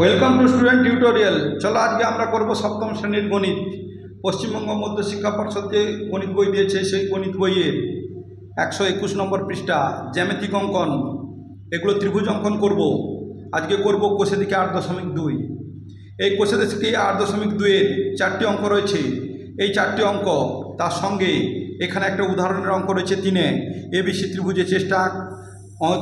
Welcome to student tutorial চলো আজকে আমরা করব সপ্তম শ্রেণির গণিত। পশ্চিমবঙ্গ মধ্য শিক্ষা পর্ষদ যে গণিত বই দিয়েছে সেই গণিত বইয়ের একশো একুশ নম্বর পৃষ্ঠা জ্যামিতিক অঙ্কন। এগুলো ত্রিভুজ অঙ্কন করব। আজকে করব কোষে দিকে আট দশমিক দুই। এই কোষে দিকে আট দশমিক দুইয়ের চারটি অঙ্ক রয়েছে। এই চারটি অঙ্ক তার সঙ্গে এখানে একটা উদাহরণের অঙ্ক রয়েছে তিনে। এবিসি ত্রিভুজের চেষ্টা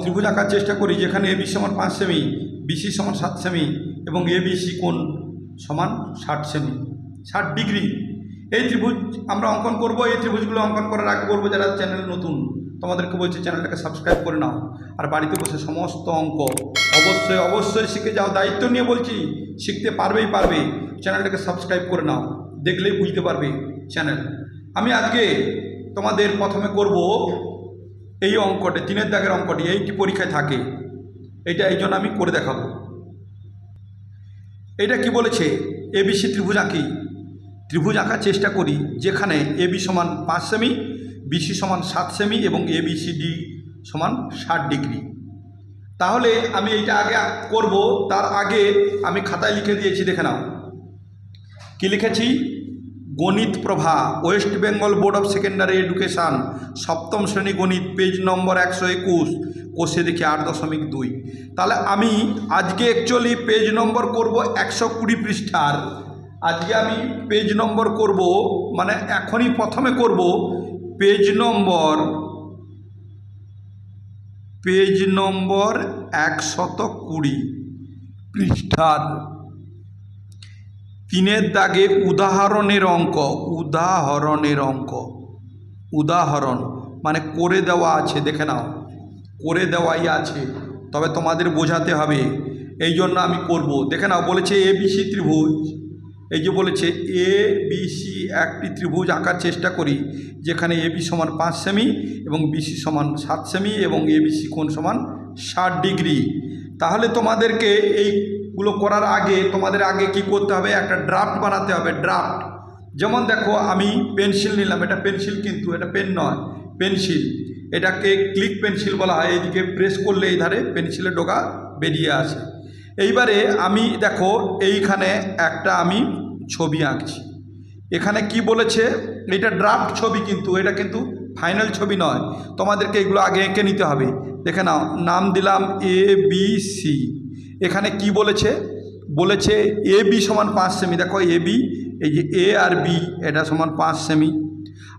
ত্রিভুজ আঁকার চেষ্টা করি যেখানে এ বি সমান পাঁচ সেমি। বিসি সমান সাত সেমি এবং এ বিসি কোণ সমান ষাট সেমি, ষাট ডিগ্রি। এই ত্রিভুজ আমরা অঙ্কন করব, এই ত্রিভুজগুলো অঙ্কন করার আগে বলব যারা চ্যানেল নতুন, তোমাদেরকে বলছি চ্যানেলটাকে সাবস্ক্রাইব করে নাও। আর বাড়িতে বসে সমস্ত অঙ্ক অবশ্যই অবশ্যই শিখে যাও। দায়িত্ব নিয়ে বলছি, শিখতে পারবেই পারবে। চ্যানেলটাকে সাবস্ক্রাইব করে নাও, দেখলেই বুঝতে পারবে চ্যানেল। আমি আজকে তোমাদের প্রথমে করব এই অঙ্কটি, তিনের দাগের অঙ্কটি এইটি পরীক্ষায় থাকে। এটা এই জন্য আমি করে দেখাবো। এটা কি বলেছে? এবিসি ত্রিভুজ আঁকি। ত্রিভুজ আঁকার চেষ্টা করি, যেখানে এবি সমান পাঁচ সেমি, বিসি সমান সাত সেমি এবং এ এবিসিডি সমান ষাট ডিগ্রি। তাহলে আমি এইটা আগে করব, তার আগে আমি খাতায় লিখে দিয়েছি, দেখে নাও। কি লিখেছি? Ganit Prabha, West Bengal Board of Secondary Education, সপ্তম শ্রেণি গণিত, পেজ নম্বর একশো একুশ। কোষে দেখি আট দশমিক দুই। তাহলে আমি আজকে অ্যাকচুয়ালি পেজ নম্বর করব একশো কুড়ি পৃষ্ঠার। আজকে আমি পেজ নম্বর করব মানে এখনই প্রথমে করব পেজ নম্বর পেজ নম্বর একশত কুড়ি পৃষ্ঠার। তিনের দাগে উদাহরণের অঙ্ক উদাহরণের অঙ্ক, উদাহরণ মানে করে দেওয়া আছে, দেখে নাও। করে দেওয়াই আছে, তবে তোমাদের বোঝাতে হবে। এই জন্য আমি করব। দেখে নাও, বলেছে এ বিসি ত্রিভুজ। এই যে বলেছে এ বিসি একটি ত্রিভুজ আঁকার চেষ্টা করি, যেখানে এ বি সমান পাঁচ সেমি এবং বিসি সমান সাত সেমি এবং এ বিসি কোণ সমান ষাট ডিগ্রি। তাহলে তোমাদেরকে এইগুলো করার আগে তোমাদের আগে কি করতে হবে? একটা ড্রাফট বানাতে হবে, ড্রাফট। যেমন দেখো, আমি পেন্সিল নিলাম। এটা পেন্সিল কিন্তু, এটা পেন নয়, পেন্সিল। এটাকে ক্লিক পেন্সিল বলা হয়, এইদিকে প্রেস করলে এই ধারে পেন্সিলের ডোকা বেরিয়ে আসে। এইবারে আমি, দেখো, এইখানে একটা আমি ছবি আঁকছি। এখানে কি বলেছে? এটা ড্রাফট ছবি কিন্তু, এটা কিন্তু ফাইনাল ছবি নয়। তোমাদেরকে এগুলো আগে এঁকে নিতে হবে। দেখে নাও, নাম দিলাম এ বি সি এখানে কি বলেছে? বলেছে এ বি সমান পাঁচ সেমি দেখো এ বি এই যে এ আর বি এটা সমান পাঁচ সেমি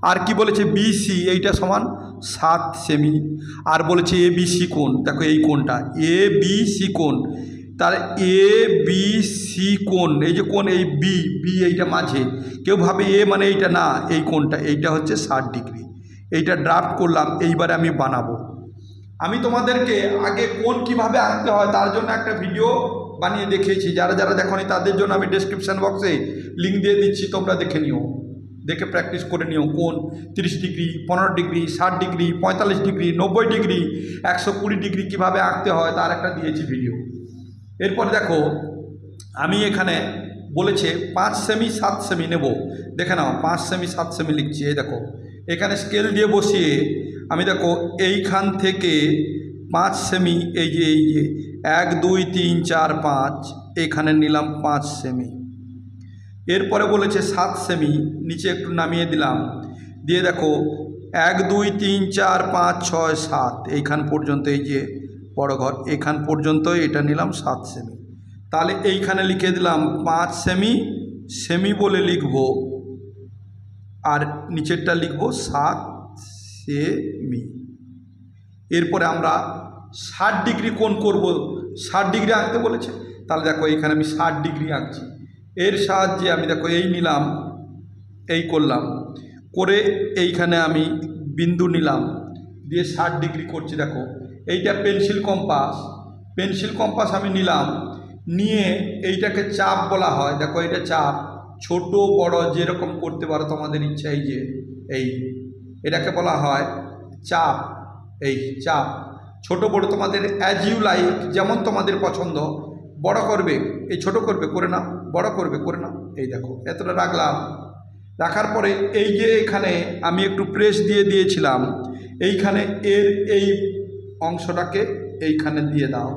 আর কি বলেছে? বি সি এইটা সমান সাত সেমি। আর বলেছে এ বি সি কোণ। দেখো এই কোণটা। এ বি সি কোণ। তার এ বি সি কোণ। এই যে কোণ, এই বি বি এইটা মাঝে। কেউ ভাবে এ মানে এইটা না, এই কোণটা। এইটা হচ্ছে ষাট ডিগ্রি। এইটা ড্রাফট করলাম, এইবারে আমি বানাবো। আমি তোমাদেরকে আগে কোন কীভাবে আঁকতে হয় তার জন্য একটা ভিডিও বানিয়ে দেখিয়েছি। যারা যারা দেখোনি তাদের জন্য আমি ডেসক্রিপশান বক্সে লিঙ্ক দিয়ে দিচ্ছি, তোমরা দেখে নিও। দেখে প্র্যাকটিস করে নিও। কোন তিরিশ ডিগ্রি, পনেরো ডিগ্রি, ষাট ডিগ্রি, পঁয়তাল্লিশ ডিগ্রি, নব্বই ডিগ্রি, একশো কুড়ি ডিগ্রি কীভাবে আঁকতে হয় তার একটা দিয়েছি ভিডিও এরপর দেখো, আমি এখানে বলেছে পাঁচ সেমি সাত সেমি নেব। দেখে নাও, পাঁচ সেমি সাত সেমি লিখছি। এই দেখো, এখানে স্কেল দিয়ে বসিয়ে আমি দেখো, এইখান থেকে পাঁচ সেমি এই যে এই যে, এক, দুই, তিন, চার, পাঁচ, এখানে নিলাম পাঁচ সেমি এরপরে বলেছে, সাত সেমি, নিচে একটু নামিয়ে দিলাম। দিয়ে দেখো, এক, দুই, তিন, চার, পাঁচ, ছয়, সাত। এইখান পর্যন্ত এই যে বড় ঘর এখান পর্যন্ত এটা নিলাম সাত সেমি। তাহলে এইখানে লিখে দিলাম, পাঁচ সেমি সেমি বলে লিখব, আর নিচেরটা লিখব সাত সেমি। এরপরে আমরা ষাট ডিগ্রি কোণ করব। ষাট ডিগ্রি আঁকতে বলেছে? তাহলে দেখো এখানে আমি ষাট ডিগ্রি আঁকছি। এর সাহায্যে আমি দেখো এই নিলাম, এই করলাম। করে এইখানে আমি বিন্দু নিলাম, দিয়ে ষাট ডিগ্রি করছি দেখো। এইটা পেন্সিল কম্পাস। পেন্সিল কম্পাস আমি নিলাম, নিয়ে এইটাকে চাপ বলা হয়। দেখো এটা চাপ, ছোট, বড়, যেরকম করতে পারো তোমাদের ইচ্ছা, এই যে, এই। এটাকে বলা হয় চাপ, এই চাপ। ছোট বড় তোমাদের অ্যাজ ইউ লাইক যেমন তোমাদের পছন্দ। বড় করবে, এই ছোট করবে, করে নাও, বড় করবে, করে নাও। এই দেখো, এতটা রাখলাম। রাখার পরে এই যে এখানে আমি একটু প্রেস দিয়ে দিয়েছিলাম, এইখানে এর এই অংশটাকে এইখানে দিয়ে দাও।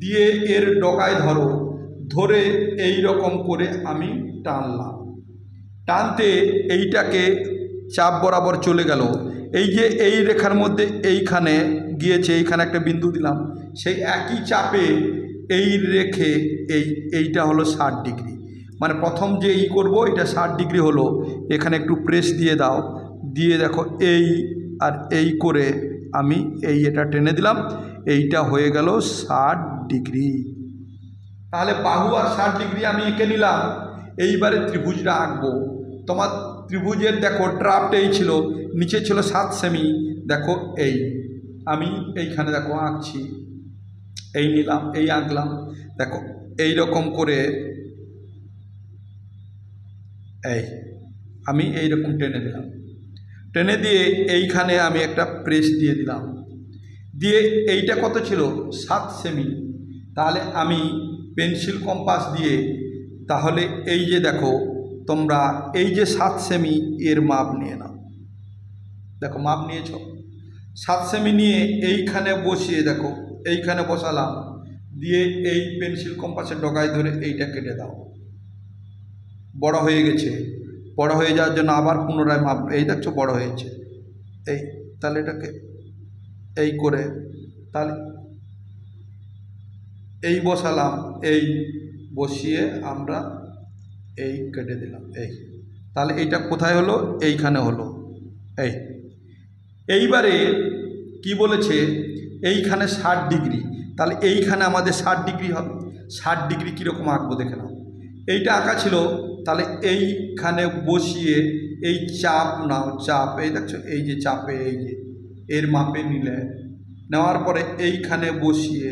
দিয়ে এর ডগায় ধরো, ধরে এই রকম করে আমি টানলাম। টানতে এইটাকে চাপ বরাবর চলে গেল। এই যে এই রেখার মধ্যে এইখানে গিয়েছে, এইখানে একটা বিন্দু দিলাম। সেই একই চাপে এই রেখে এই, এইটা হলো ষাট ডিগ্রি। মানে প্রথম যে ই করব, এটা ষাট ডিগ্রি হলো। এখানে একটু প্রেস দিয়ে দাও। দিয়ে দেখো এই আর এই করে আমি এই এটা টেনে দিলাম। এইটা হয়ে গেল ষাট ডিগ্রি। তাহলে বাহু আর ষাট ডিগ্রি আমি এঁকে নিলাম। এইবারে ত্রিভুজটা আঁকবো। তোমার ত্রিভুজের দেখো ড্রাফট এই ছিল। নিচে ছিল সাত সেমি। দেখো এই। আমি এইখানে দেখো আঁকছি। এই নিলাম, এই আঁকলাম। দেখো এই রকম করে এই, আমি এই রকম টেনে দিলাম টেনে দিয়ে এইখানে আমি একটা প্রেস দিয়ে দিলাম। দিয়ে এইটা কত ছিল? সাত সেমি তাহলে আমি পেন্সিল কম্পাস দিয়ে, তাহলে এই যে দেখো, তোমরা এই যে সাত সেমি এর মাপ নিয়ে নাও। দেখো, মাপ নিয়েছ? সাত সেমি নিয়ে এইখানে বসিয়ে দেখো এইখানে বসালাম। দিয়ে এই পেন্সিল কম্পাসের ডগায় ধরে এইটা কেটে দাও। বড় হয়ে গেছে। বড় হয়ে যাওয়ার জন্য আবার পুনরায় মাপ। এই দেখছ, বড় হয়েছে। এই, তাহলে এটাকে এই করে তাহলে এই বসালাম, এই বসিয়ে আমরা এই কেটে দিলাম, এই। তাহলে এইটা কোথায় হলো? এইখানে হলো। এই। এইবারে কি বলেছে? এইখানে ষাট ডিগ্রি, তাহলে এইখানে আমাদের ষাট ডিগ্রি হবে। ষাট ডিগ্রি কীরকম আঁকবো দেখে নাও। এইটা আঁকা ছিল, তাহলে এইখানে বসিয়ে এই চাপ নাও, চাপ, এই দেখছ, এই যে চাপে, এই যে, এর মাপে নিলে। নেওয়ার পরে এইখানে বসিয়ে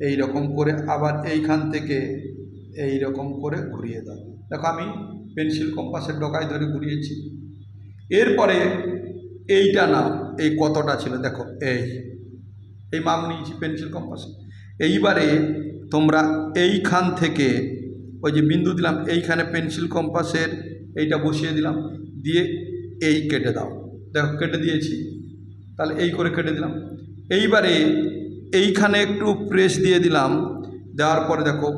এই রকম করে আবার এইখান থেকে এই রকম করে ঘুরিয়ে দাও। দেখো আমি পেন্সিল কম্পাসের ডগায় ধরে ঘুরিয়েছি। এরপরে এইটা না এই কতটা ছিল দেখো, এই। এই মাপ নিয়েছি পেন্সিল কম্পাস। এইবারে তোমরা এইখান থেকে ওই যে বিন্দু দিলাম, এইখানে পেন্সিল কম্পাসের এইটা বসিয়ে দিলাম, দিয়ে এই কেটে দাও। দেখো, কেটে দিয়েছি। তাহলে এই করে কেটে দিলাম। এইবারে এইখানে একটু প্রেস দিয়ে দিলাম। দেওয়ার পরে দেখো,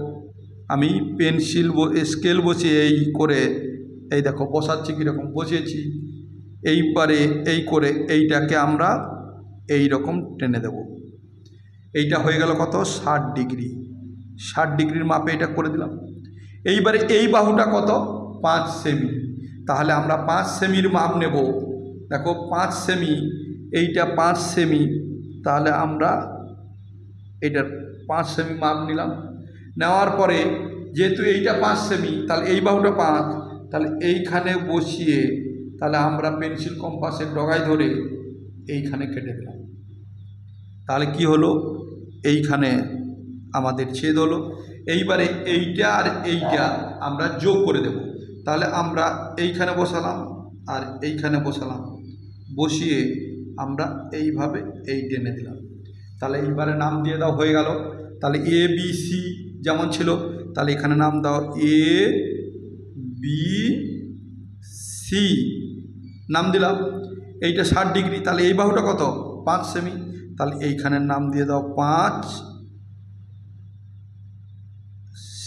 আমি পেন্সিল স্কেল বসিয়ে এই করে, এই দেখো, বসাচ্ছি কীরকম, বসিয়েছি। এইবারে এই করে এইটাকে আমরা এই রকম টেনে দেব। এইটা হয়ে গেল কত? ষাট ডিগ্রি। ষাট ডিগ্রির মাপে এটা করে দিলাম। এইবারে এই বাহুটা কত? পাঁচ সেমি। তাহলে আমরা পাঁচ সেমির মাপ নেব। দেখো, পাঁচ সেমি, এইটা পাঁচ সেমি। তাহলে আমরা এটার পাঁচ সেমি মাপ নিলাম। নেওয়ার পরে যেহেতু এইটা পাঁচ সেমি, তাহলে এই বাহুটা পাঁচ। তাহলে এইখানে বসিয়ে তাহলে আমরা পেন্সিল কম্পাসের ডগায় ধরে এইখানে কেটে দিলাম। তাহলে কি হলো? এইখানে আমাদের ছেদ হলো। এইবারে এইটা আর এইটা আমরা যোগ করে দেব। তাহলে আমরা এইখানে বসালাম আর এইখানে বসালাম। বসিয়ে আমরা এইভাবে এই টেনে দিলাম। তাহলে এইবারে নাম দিয়ে দাও, হয়ে গেল। তাহলে এ বি সি যেমন ছিল, তাহলে এখানে নাম দাও এ বি সি নাম দিলাম। এইটা ষাট ডিগ্রি, তাহলে এই বাহুটা কত? পাঁচ সেমি। তাহলে এইখানের নাম দিয়ে দাও পাঁচ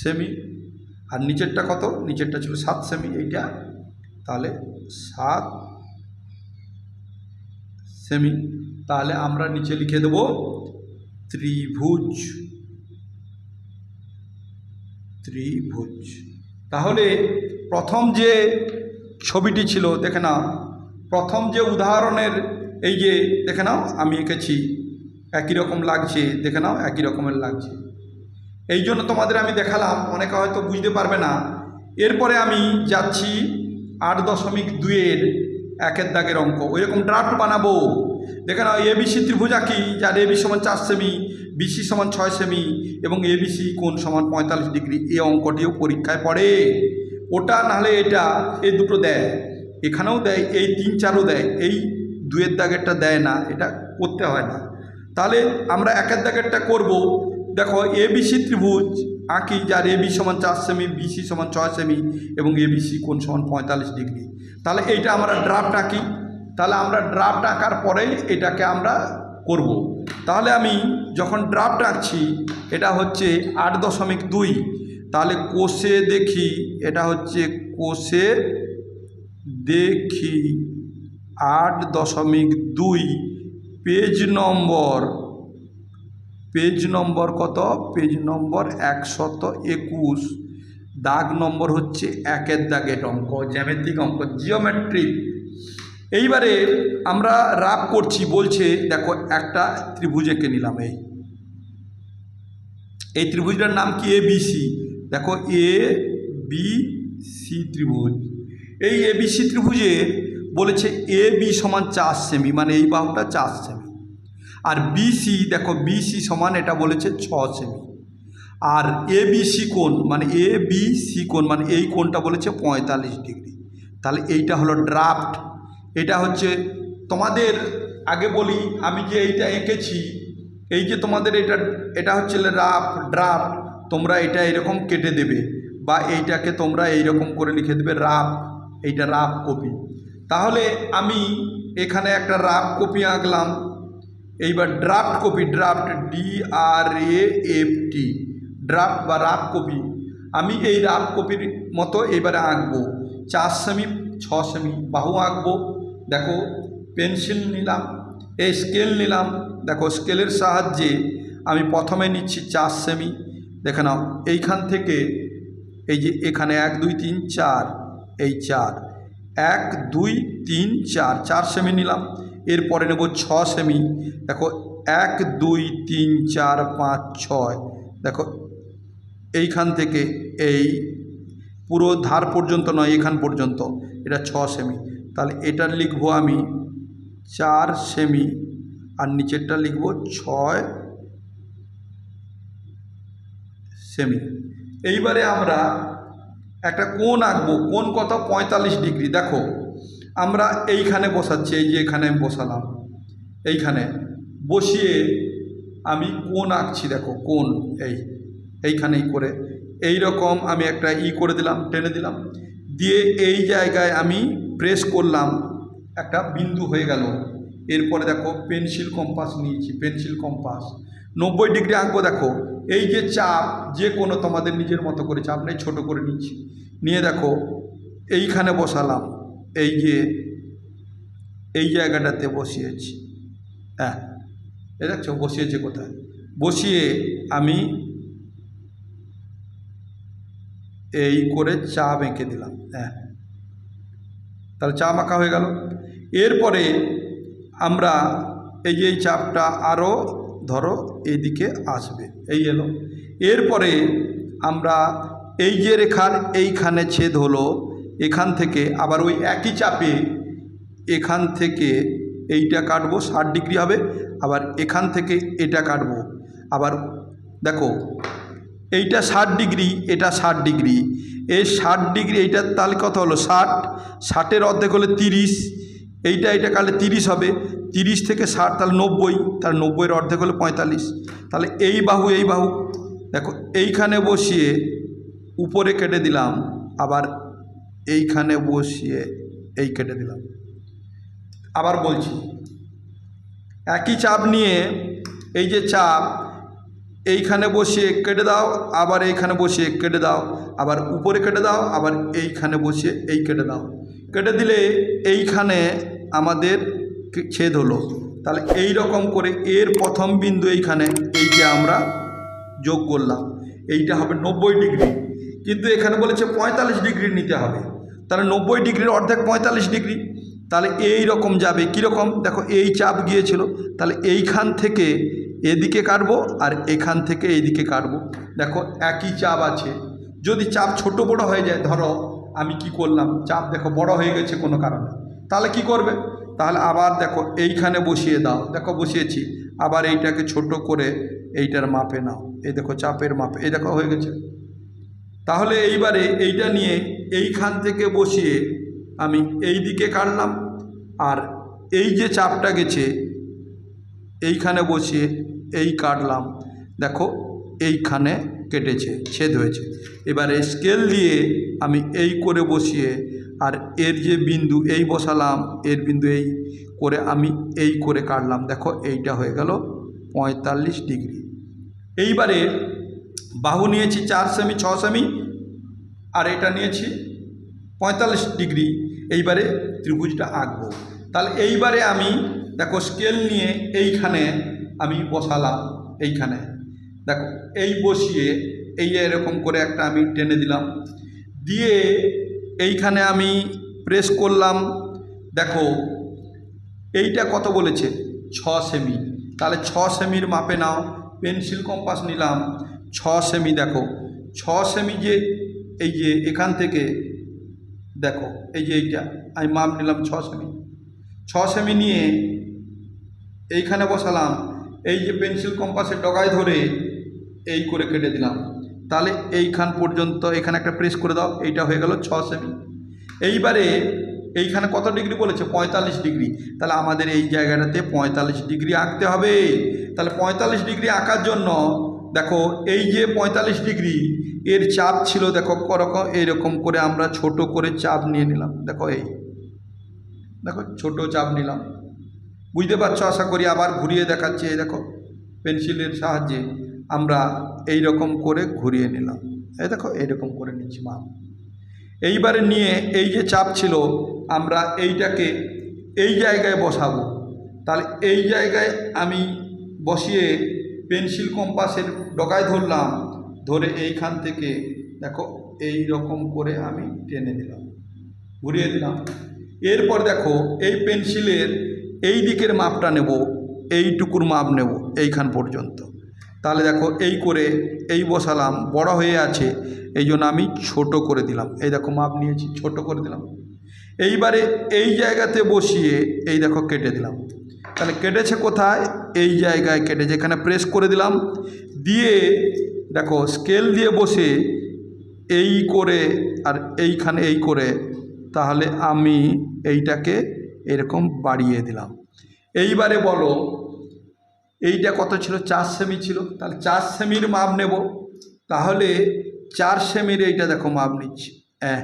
সেমি আর নিচেরটা কত? নিচেরটা ছিল সাত সেমি এইটা? তাহলে সাত সেমি তাহলে আমরা নিচে লিখে দেব ত্রিভুজ ত্রিভুজ। তাহলে প্রথম যে ছবিটি ছিল, দেখে না প্রথম যে উদাহরণের এই যে দেখে নাও, আমি এঁকেছি। একই রকম লাগছে, দেখে নাও, একই রকমের লাগছে। এই জন্য তোমাদের আমি দেখালাম, অনেকে হয়তো বুঝতে পারবে না। এরপরে আমি যাচ্ছি আট দশমিক দুইয়ের একের দাগের অঙ্ক। ওই রকম ড্রাফট বানাবো। দেখে নাও, এ এবিসি ত্রিভুজ আঁকি যার এবি সমান চার সেমি বিসি সমান ছয় সেমি এবং এ এবিসি কোন সমান পঁয়তাল্লিশ ডিগ্রি। এই অঙ্কটিও পরীক্ষায় পড়ে। ওটা নাহলে এটা এই দুটো দেয়। এখানেও দেয়, এই তিন চারও দেয়। এই দুয়ের দাগেরটা দেয় না, এটা করতে হয় না। তাহলে আমরা একের দাগেরটা করব। দেখো, এ এবিসি ত্রিভুজ, আঁকি, যার এবি সমান চার সেমি বিসি সমান ছয় সেমি এবং এ এবিসি কোন সমান পঁয়তাল্লিশ ডিগ্রি। তাহলে এইটা আমরা ড্রাফট আঁকি। তাহলে আমরা ড্রাফট আঁকার পরেই এটাকে আমরা করব। তাহলে আমি যখন ড্রাফট আঁকছি, এটা হচ্ছে আট দশমিক দুই। তাহলে কোষে দেখি, এটা হচ্ছে কোষে দেখি। আট দশমিক দুই, পেজ নম্বর পেজ নম্বর কত? পেজ নম্বর একশত একুশ। দাগ নম্বর হচ্ছে একের দাগের অঙ্ক, জ্যামিতিক অঙ্ক, জিওমেট্রিক। এইবারে আমরা রাপ করছি, বলছে, দেখো, একটা ত্রিভুজ এঁকে নিলাম এই। এই ত্রিভুজটার নাম কি? A B C. দেখো, এ বি সি ত্রিভুজ। এই এ বি সি ত্রিভুজে বলেছে এ, বি সমান চার সেমি মানে এই বাহুটা চার সেমি আর বিসি দেখো বিসি সমান এটা বলেছে ছ সেমি আর এ, বি, সি মানে এ, বি, সি মানে এই কোণটা বলেছে পঁয়তাল্লিশ ডিগ্রি। তাহলে এইটা হলো ড্রাফট এটা হচ্ছে তোমাদের, আগে বলি, আমি যে এইটা এঁকেছি, এই যে তোমাদের এটা এটা হচ্ছে রাফ ড্রাফট তোমরা এটা এরকম কেটে দেবে, বা এইটাকে তোমরা এইরকম করে লিখে দেবে রাফ এইটা রাফ কপি তাহলে আমি এখানে একটা রাফ কপি আঁকলাম। এইবার draft copy draft D R A F T draft বা রাফ কপি আমি এই রাফ কপির মতো এবারে আঁকবো। চার সেমি ছ সেমি বাহু আঁকবো। দেখো পেন্সিল নিলাম, এই স্কেল নিলাম। দেখো স্কেলের সাহায্যে আমি প্রথমে নিচ্ছি চার সেমি দেখে নাও, এইখান থেকে এই যে এখানে এক, দুই, তিন, চার, এই চার। এক, দুই, তিন, চার চার সেমি নিলাম। এরপরে নেব ছ সেমি দেখো, এক, দুই, তিন, চার, পাঁচ, ছয়। দেখো, এইখান থেকে এই পুরো ধার পর্যন্ত নয়, এখান পর্যন্ত। এটা ছ সেমি তাহলে এটার লিখব আমি চার সেমি আর নিচেরটা লিখব ছয় সেমি এইবারে আমরা একটা কোন আঁকবো কোন কত? পঁয়তাল্লিশ ডিগ্রি। দেখো, আমরা এইখানে বসাচ্ছি, এই যে এখানে আমি বসালাম। এইখানে বসিয়ে আমি কোন আঁকছি, দেখো কোন এই, এইখানেই করে। এই রকম আমি একটা ই করে দিলাম, টেনে দিলাম। দিয়ে এই জায়গায় আমি প্রেস করলাম, একটা বিন্দু হয়ে গেল। এরপরে দেখো, পেন্সিল কম্পাস নিয়েছি, পেন্সিল কম্পাস। নব্বই ডিগ্রি আঁকবো, দেখো। এই যে চাপ, যে কোনো তোমাদের নিজের মতো করে চাপ নেই, ছোটো করে নিচ্ছি। নিয়ে দেখো, এইখানে বসালাম, এই যে, এই জায়গাটাতে বসিয়েছি। হ্যাঁ এ দেখছ, বসিয়েছে কোথায়? বসিয়ে আমি এই করে চা এঁকে দিলাম। হ্যাঁ তাহলে চা মাখা হয়ে গেল। এরপরে আমরা এই যে এই চাপটা আরও ধরো এইদিকে আসবে, এই এলো। এরপরে আমরা এই যে রেখার এইখানে ছেদ হলো, এখান থেকে আবার ওই একই চাপে এখান থেকে এইটা কাটবো, ষাট ডিগ্রি হবে, আবার এখান থেকে এটা কাটবো। আবার দেখো, এইটা ষাট ডিগ্রি, এটা ষাট ডিগ্রি। এই ষাট ডিগ্রি, এইটার তাহলে কত হলো? ষাট। ষাটের অর্ধেক হলে তিরিশ। এইটা এটা কাটলে তিরিশ হবে। তিরিশ থেকে ষাট, তাহলে নব্বই। তাহলে নব্বইয়ের অর্ধেক হলে পঁয়তাল্লিশ। তাহলে এই বাহু এই বাহু। দেখো, এইখানে বসিয়ে উপরে কেটে দিলাম, আবার এইখানে বসিয়ে এই কেটে দিলাম। আবার বলছি, একই চাপ নিয়ে এই যে চাপ, এইখানে বসিয়ে কেটে দাও, আবার এইখানে বসিয়ে কেটে দাও, আবার উপরে কেটে দাও, আবার এইখানে বসিয়ে এই কেটে দাও। কেটে দিলে এইখানে আমাদের ছেদ হলো। তাহলে এই রকম করে এর প্রথম বিন্দু এইখানে এইটা আমরা যোগ করলাম। এইটা হবে নব্বই ডিগ্রি। কিন্তু এখানে বলেছে পঁয়তাল্লিশ ডিগ্রি নিতে হবে। তাহলে নব্বই ডিগ্রির অর্ধেক পঁয়তাল্লিশ ডিগ্রি। তাহলে এই রকম যাবে। কীরকম দেখো এই চাপ গিয়েছিল। তাহলে এইখান থেকে এদিকে কাটবো আর এখান থেকে এইদিকে কাটবো। দেখো একই চাপ আছে। যদি চাপ ছোট বড় হয়ে যায়, ধরো আমি কি করলাম? চাপ দেখো, বড় হয়ে গেছে কোনো কারণে। তাহলে কি করবে? তাহলে আবার দেখো, এইখানে বসিয়ে দাও। দেখো, বসিয়েছি। আবার এইটাকে ছোট করে এইটার মাপে নাও। এই দেখো, চাপের মাপে। এই দেখো, হয়ে গেছে। তাহলে এইবারে এইটা নিয়ে এইখান থেকে বসিয়ে আমি এই দিকে কাটলাম। আর এই যে চাপটা গেছে, এইখানে বসিয়ে এই কাটলাম। দেখো, এইখানে কেটেছে, ছেদ হয়েছে। এবারে স্কেল দিয়ে আমি এই করে বসিয়ে আর এর যে বিন্দু এই বসালাম, এর বিন্দু এই করে আমি এই করে কাটলাম। দেখো এইটা হয়ে গেল পঁয়তাল্লিশ ডিগ্রি। এইবারে বাহু নিয়েছি চার সেমি, ছ সেমি আর এটা নিয়েছি পঁয়তাল্লিশ ডিগ্রি। এইবারে ত্রিভুজটা আঁকবো। তাহলে এইবারে আমি দেখো স্কেল নিয়ে এইখানে আমি বসালাম, এইখানে। দেখো এই বসিয়ে এই এরকম করে একটা আমি টেনে দিলাম। দিয়ে এইখানে আমি প্রেস করলাম। দেখো, এইটা কত বলেছে? ছ সেমি তাহলে ছ সেমির মাপে নাও। পেন্সিল কম্পাস নিলাম। ছ সেমি দেখো, ছ সেমি যে, এই যে এখান থেকে, দেখো, এই যে এইটা, আমি মাপ নিলাম ছ সেমি ছ সেমি নিয়ে এইখানে বসালাম। এই যে পেন্সিল কম্পাসের ডগায় ধরে এই করে কেটে দিলাম। তাহলে এইখান পর্যন্ত, এখানে একটা প্রেস করে দাও, এইটা হয়ে গেল ছ সেমি এইবারে এইখানে কত ডিগ্রি বলেছে? পঁয়তাল্লিশ ডিগ্রি তাহলে আমাদের এই জায়গাটাতে পঁয়তাল্লিশ ডিগ্রি আঁকতে হবে। তাহলে পঁয়তাল্লিশ ডিগ্রি আঁকার জন্য, দেখো, এই যে পঁয়তাল্লিশ ডিগ্রি এর চাপ ছিল, দেখো, করকম, এইরকম করে আমরা ছোট করে চাপ নিয়ে নিলাম। দেখো, এই। দেখো, ছোট চাপ নিলাম। বুঝতে পারছ? আশা করি আবার ঘুরিয়ে দেখাচ্ছে দেখো পেন্সিলের সাহায্যে। আমরা এই রকম করে ঘুরিয়ে নিলাম। এই দেখো, এইরকম করে নিচ্ছি মাপ এইবারে নিয়ে এই যে চাপ ছিল, আমরা এইটাকে এই জায়গায় বসাবো। তাহলে এই জায়গায় আমি বসিয়ে পেন্সিল কম্পাসের ডগায় ধরলাম, ধরে এইখান থেকে দেখো এই রকম করে আমি টেনে দিলাম ঘুরিয়ে দিলাম এরপর দেখো, এই পেন্সিলের এই দিকের মাপটা নেব এইটুকুর মাপ নেব, এইখান পর্যন্ত। তাহলে দেখো এই করে এই বসালাম, বড় হয়ে আছে, এই জন্য আমি ছোট করে দিলাম। এই দেখো মাপ নিয়েছি, ছোট করে দিলাম। এইবারে এই জায়গাতে বসিয়ে এই দেখো কেটে দিলাম। তাহলে কেটেছে কোথায়? এই জায়গায় কেটেছে এখানে প্রেস করে দিলাম, দিয়ে দেখো স্কেল দিয়ে বসে এই করে আর এইখানে এই করে, তাহলে আমি এইটাকে এরকম বাড়িয়ে দিলাম। এইবারে বলো এইটা কত ছিল? চার সেমি ছিল। তাহলে চার সেমির মাপ নেব। তাহলে চার সেমির এইটা দেখো মাপ নিচ্ছি। হ্যাঁ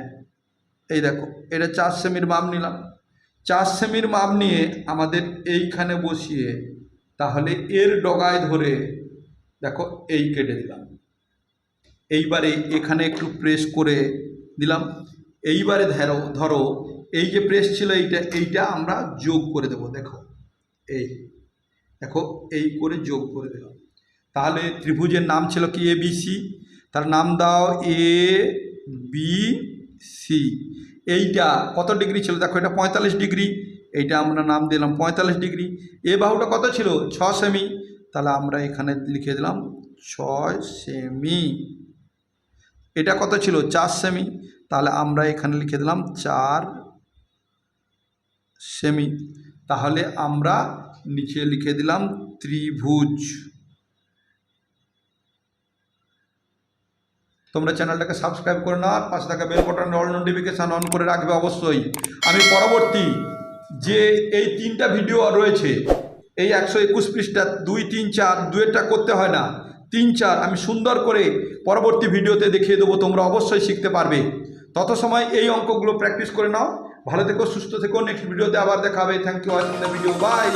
এই দেখো, এটা চার সেমির মাপ নিলাম। চার সেমির মাপ নিয়ে আমাদের এইখানে বসিয়ে তাহলে এর ডগায় ধরে দেখো এই কেটে দিলাম। এইবারে এখানে একটু প্রেস করে দিলাম। এইবারে ধরো ধরো এই যে প্রেস ছিল এইটা এইটা আমরা যোগ করে দেব। দেখো, এই দেখো, এই করে যোগ করে দিলাম। তাহলে ত্রিভুজের নাম ছিল কি এ বি সি তার নাম দাও এ বি সি এইটা কত ডিগ্রি ছিল? দেখো, এটা পঁয়তাল্লিশ ডিগ্রি। এইটা আমরা নাম দিলাম পঁয়তাল্লিশ ডিগ্রি। এ বাহুটা কত ছিল? ছ সেমি। তাহলে আমরা এখানে লিখে দিলাম ছয় সেমি। এটা কত ছিল? চার সেমি। তাহলে আমরা এখানে লিখে দিলাম চার সেমি। তাহলে আমরা নিচে লিখে দিলাম ত্রিভুজ। তোমরা চ্যানেলটাকে সাবস্ক্রাইব করে নাও আর পাশে থাকা bell button all notification on করে রাখবে অবশ্যই। আমি পরবর্তী যে এই তিনটা ভিডিও রয়েছে, এই একশো একুশ পৃষ্ঠা দুই, তিন, চার, দুয়েরটা করতে হয় না। তিন, চার আমি সুন্দর করে পরবর্তী ভিডিওতে দেখিয়ে দেবো, তোমরা অবশ্যই শিখতে পারবে। তত সময় এই অঙ্কগুলো প্র্যাকটিস করে নাও। ভালো থেকো, সুস্থ থেকো। নেক্সট ভিডিওতে আবার দেখা হবে। Thank you video. বাই